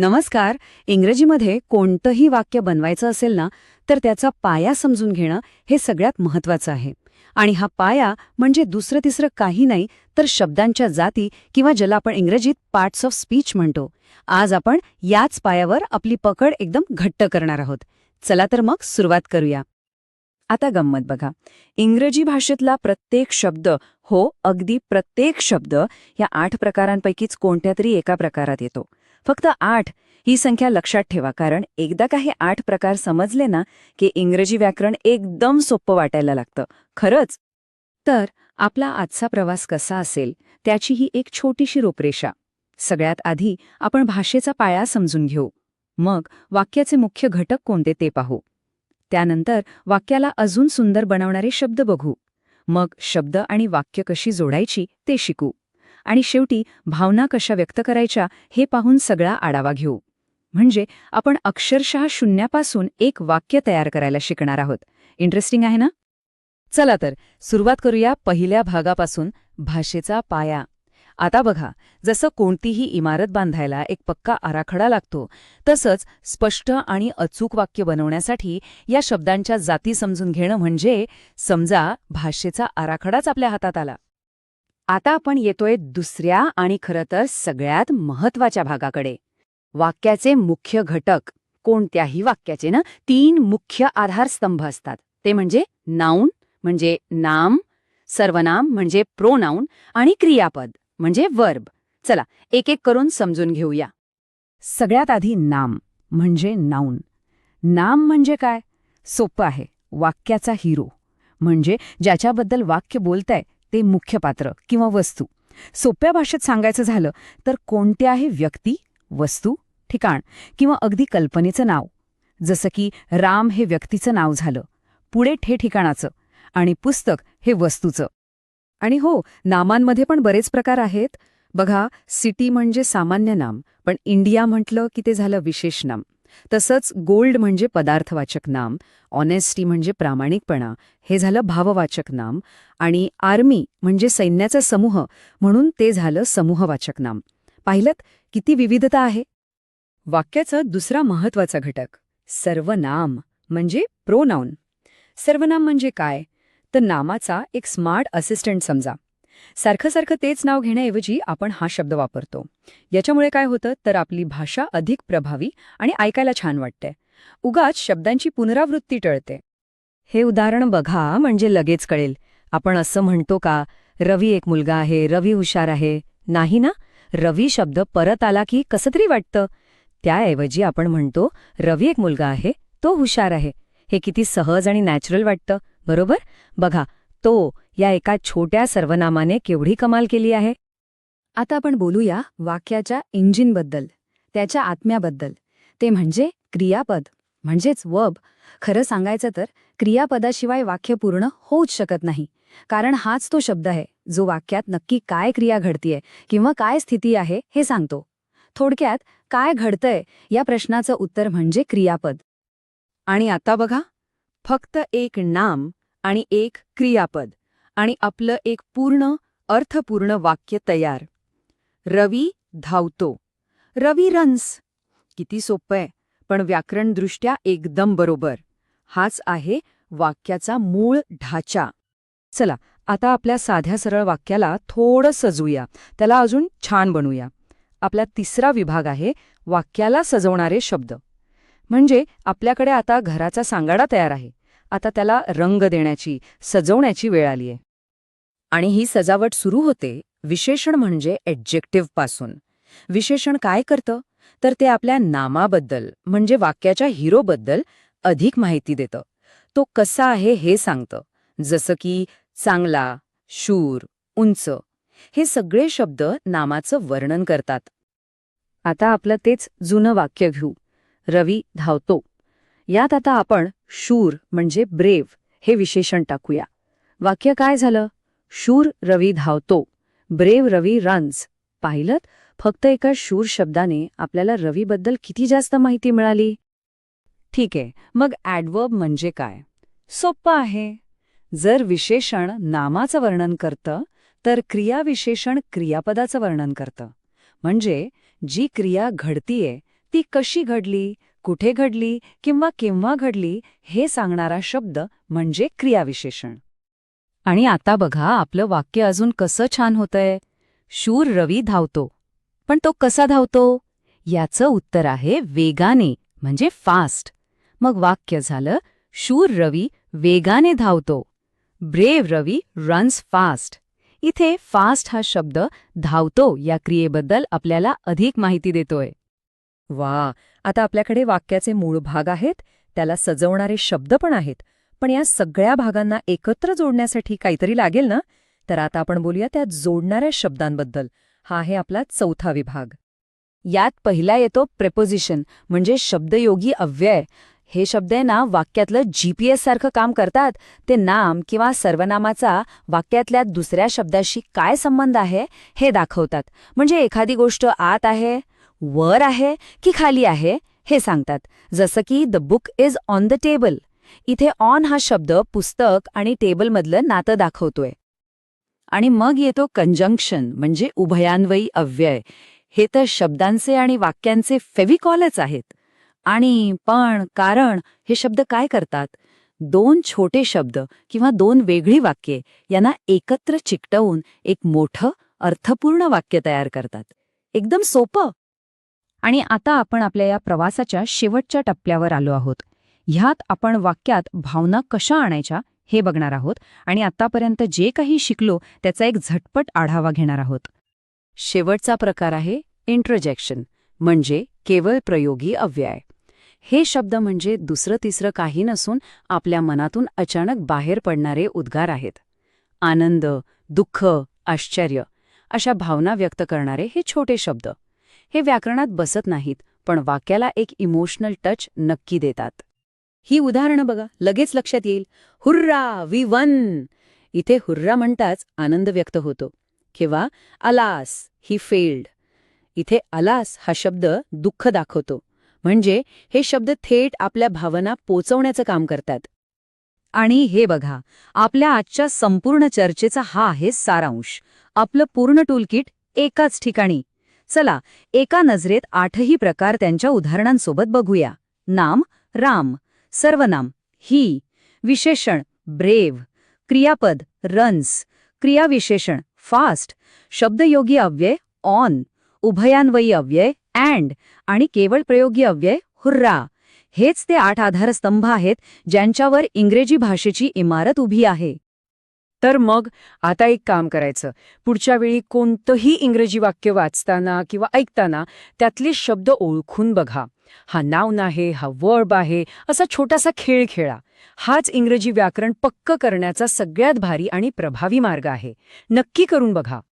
नमस्कार. इंग्रजीमध्ये कोणतंही वाक्य बनवायचं असेल ना तर त्याचा पाया समजून घेणं हे सगळ्यात महत्वाचं आहे. आणि हा पाया म्हणजे दुसरं तिसरं काही नाही तर शब्दांच्या जाती किंवा ज्याला आपण इंग्रजीत पार्ट्स ऑफ स्पीच म्हणतो. आज आपण याच पायावर आपली पकड एकदम घट्ट करणार आहोत. चला तर मग सुरुवात करूया. आता गंमत बघा. इंग्रजी भाषेतला प्रत्येक शब्द हो अगदी प्रत्येक शब्द या आठ प्रकारांपैकीच कोणत्या तरी एका प्रकारात येतो. फक्त आठ ही संख्या लक्षात ठेवा कारण एकदा का हे आठ प्रकार समजले ना की इंग्रजी व्याकरण एकदम सोपं वाटायला लागतं. खरंच? तर आपला आजचा प्रवास कसा असेल त्याची ही एक छोटीशी रूपरेषा. सगळ्यात आधी आपण भाषेचा पाया समजून घेऊ. मग वाक्याचे मुख्य घटक कोणते ते पाहू. त्यानंतर वाक्याला अजून सुंदर बनवणारे शब्द बघू. मग शब्द आणि वाक्य कशी जोडायची ते शिकू. आणि शेवटी भावना कशा व्यक्त करायच्या हे पाहून सगळा आढावा घेऊ. म्हणजे आपण अक्षरशः शून्यापासून एक वाक्य तयार करायला शिकणार आहोत. इंटरेस्टिंग आहे ना? चला तर सुरुवात करूया पहिल्या भागापासून भाषेचा पाया. आता बघा जसं कोणतीही इमारत बांधायला एक पक्का आराखडा लागतो तसंच स्पष्ट आणि अचूक वाक्य बनवण्यासाठी या शब्दांच्या जाती समजून घेणं म्हणजे समजा भाषेचा आराखडाच आपल्या हातात आला. आता आपण येतोय दुसऱ्या आणि खरं तर सगळ्यात महत्त्वाच्या भागाकडे. वाक्याचे मुख्य घटक कोणत्याही वाक्याचे ना तीन मुख्य आधारस्तंभ असतात. ते म्हणजे नाऊन म्हणजे नाम सर्वनाम म्हणजे प्रोनाऊन आणि क्रियापद म्हणजे वर्ब चला एक एक करून समजून घेऊया. सगळ्यात आधी नाम म्हणजे नाऊन नाम म्हणजे काय? सोपं आहे. वाक्याचा हिरो म्हणजे ज्याच्याबद्दल वाक्य बोलतंय ते मुख्य पात्र किंवा वस्तू. सोप्या भाषेत सांगायचं झालं तर कोणत्याही व्यक्ती वस्तू ठिकाण किंवा अगदी कल्पनेचं नाव. जसं की राम हे व्यक्तीचं नाव झालं पुढे ठे ठिकाणाचं आणि पुस्तक हे वस्तूचं. आणि हो नामांमध्ये पण बरेच प्रकार आहेत. बघा सिटी म्हणजे सामान्य नाम पण इंडिया म्हटलं की ते झालं विशेष नाम. तसंच गोल्ड म्हणजे पदार्थवाचक नाम ऑनेस्टी म्हणजे प्रामाणिकपणा हे झालं भाववाचक नाम आणि आर्मी म्हणजे सैन्याचा समूह म्हणून ते झालं समूहवाचक नाम. पाहिलं किती विविधता आहे? वाक्याचा दुसरा महत्त्वाचा घटक सर्वनाम म्हणजे प्रोनाऊन सर्वनाम म्हणजे काय? तर नामाचा एक स्मार्ट असिस्टंट समजा. सारखं सारखं तेच नाव घेण्याऐवजी आपण हा शब्द वापरतो. याच्यामुळे काय होतं? तर आपली भाषा अधिक प्रभावी आणि ऐकायला छान वाटते. उगाच शब्दांची पुनरावृत्ती टळते. हे उदाहरण बघा म्हणजे लगेच कळेल. आपण असं म्हणतो का रवी एक मुलगा आहे रवी हुशार आहे. नाही ना? रवी शब्द परत आला की कसं तरी वाटतं. त्याऐवजी आपण म्हणतो रवी एक मुलगा आहे तो हुशार आहे. हे किती सहज आणि नॅचरल वाटतं बरोबर? बघा तो या एका छोट्या सर्वनामाने केवढी कमाल केली आहे? आता आपण बोलूया वाक्याच्या इंजिनबद्दल त्याच्या आत्म्याबद्दल. ते म्हणजे क्रियापद म्हणजेच वब. खरं सांगायचं तर क्रियापदाशिवाय वाक्य पूर्ण होऊच शकत नाही. कारण हाच तो शब्द आहे जो वाक्यात नक्की काय क्रिया घडतीये किंवा काय स्थिती आहे हे सांगतो. थोडक्यात काय घडतंय या प्रश्नाचं उत्तर म्हणजे क्रियापद. आणि आता बघा फक्त एक नाम आणि एक क्रियापद आणि आपलं एक पूर्ण अर्थपूर्ण वाक्य तयार. रवी धावतो. रवी रन्स. किती सोपं आहे पण व्याकरणदृष्ट्या एकदम बरोबर. हाच आहे वाक्याचा मूळ ढाचा. चला आता आपल्या साध्या सरळ वाक्याला थोडं सजूया त्याला अजून छान बनवूया. आपला तिसरा विभाग आहे वाक्याला सजवणारे शब्द. म्हणजे आपल्याकडे आता घराचा सांगाडा तयार आहे. आता त्याला रंग देण्याची सजवण्याची वेळ आलीये. आणि ही सजावट सुरू होते विशेषण म्हणजे ॲडजेक्टिव्हपासून. विशेषण काय करतं? तर ते आपल्या नामाबद्दल म्हणजे वाक्याच्या हिरोबद्दल अधिक माहिती देतं. तो कसा आहे हे सांगतं. जसं की चांगला शूर उंच. हे सगळे शब्द नामाचं वर्णन करतात. आता आपलं तेच जुनं वाक्य घेऊ. रवी धावतो. यात आता आपण शूर म्हणजे ब्रेव हे विशेषण टाकूया. वाक्य काय झालं? शूर रवी धावतो ब्रेव रवी रन्स पाहिलं फक्त एका शूर शब्दाने आपल्याला रवीबद्दल किती जास्त माहिती मिळाली? ठीक आहे मग ॲडवर्ब म्हणजे काय? सोप्पं आहे. जर विशेषण नामाचं वर्णन करतं तर क्रियाविशेषण क्रियापदाचं वर्णन करतं. म्हणजे जी क्रिया घडतीये ती कशी घडली? कुठे घडली किंवा केव्हा घडली हे सांगणारा शब्द म्हणजे क्रियाविशेषण. आणि आता बघा आपलं वाक्य अजून कसं छान होतंय. शूर रवी धावतो. पण तो कसा धावतो? याचं उत्तर आहे वेगाने म्हणजे फास्ट. मग वाक्य झालं शूर रवी वेगाने धावतो. Brave Ravi runs fast. इथे फास्ट हा शब्द धावतो या क्रियेबद्दल आपल्याला अधिक माहिती देतोय. वा आता आपल्याकडे वाक्याचे मूळ भाग आहेत त्याला सजवणारे शब्द पण आहेत पण या सगळ्या भागांना एकत्र जोडण्यासाठी काहीतरी लागेल ना? तर आता आपण बोलूया त्या जोडणाऱ्या शब्दांबद्दल. हा आहे आपला चौथा विभाग. यात पहिला येतो प्रेपोजिशन म्हणजे शब्दयोगी अव्यय. हे शब्द आहे ना वाक्यातलं जीपीएस सारखं काम करतात. ते नाम किंवा सर्वनामाचा वाक्यातल्या दुसऱ्या शब्दाशी काय संबंध आहे हे दाखवतात. म्हणजे एखादी गोष्ट आत आहे वर आहे की खाली आहे हे सांगतात. जसं की the book is on the table इथे ऑन हा शब्द पुस्तक आणि टेबलमधलं नातं दाखवतोय. आणि मग येतो कंजंक्शन म्हणजे उभयान्वयी अव्यय. हे तर शब्दांचे आणि वाक्यांचे फेविकॉलच आहेत. आणि पण कारण हे शब्द काय करतात? दोन छोटे शब्द किंवा दोन वेगळी वाक्ये यांना एकत्र चिकटवून एक मोठं अर्थपूर्ण वाक्य तयार करतात. एकदम सोपं! आणि आता आपण आपल्या या प्रवासाच्या शेवटच्या टप्प्यावर आलो आहोत. ह्यात आपण वाक्यात भावना कशा आणायच्या हे बघणार आहोत आणि आतापर्यंत जे काही शिकलो त्याचा एक झटपट आढावा घेणार आहोत. शेवटचा प्रकार आहे इंट्रोजेक्शन म्हणजे केवळ प्रयोगी अव्यय. हे शब्द म्हणजे दुसरं तिसरं काही नसून आपल्या मनातून अचानक बाहेर पडणारे उद्गार आहेत. आनंद दुःख आश्चर्य अशा भावना व्यक्त करणारे हे छोटे शब्द. हे व्याकरणात बसत नाहीत पण वाक्याला एक इमोशनल टच नक्की देतात. ही उदाहरणं बघा लगेच लक्षात येईल. Hurrah we won! इथे हुर्रा म्हणताच आनंद व्यक्त होतो. किंवा अलास ही फेल्ड इथे अलास हा शब्द दुःख दाखवतो. म्हणजे हे शब्द थेट आपल्या भावना पोचवण्याचं काम करतात. आणि हे बघा आपल्या आजच्या संपूर्ण चर्चेचा हा आहे सारांश. आपलं पूर्ण टूलकिट एकाच ठिकाणी. चला एका नजरेत आठही प्रकार त्यांच्या उदाहरणांसोबत बघूया. नाम राम. सर्वनाम. ही. विशेषण ब्रेव क्रियापद रन्स क्रियाविशेषण फास्ट शब्दयोगी अव्यय ऑन उभयान्वयी अव्यय अँड आणि केवळ प्रयोगी अव्यय हुर्रा हेच ते आठ आधारस्तंभ आहेत ज्यांच्यावर इंग्रजी भाषेची इमारत उभी आहे. तर मग आता एक काम करायचं. पुढच्या वेळी कोणतंही इंग्रजी वाक्य वाचताना किंवा ऐकताना त्यातले शब्द ओळखून बघा. हा नाऊन आहे हा वर्ब आहे असा छोटासा खेळ खेळा. हाच इंग्रजी व्याकरण पक्क करण्याचा सगळ्यात भारी आणि प्रभावी मार्ग आहे. नक्की करून बघा.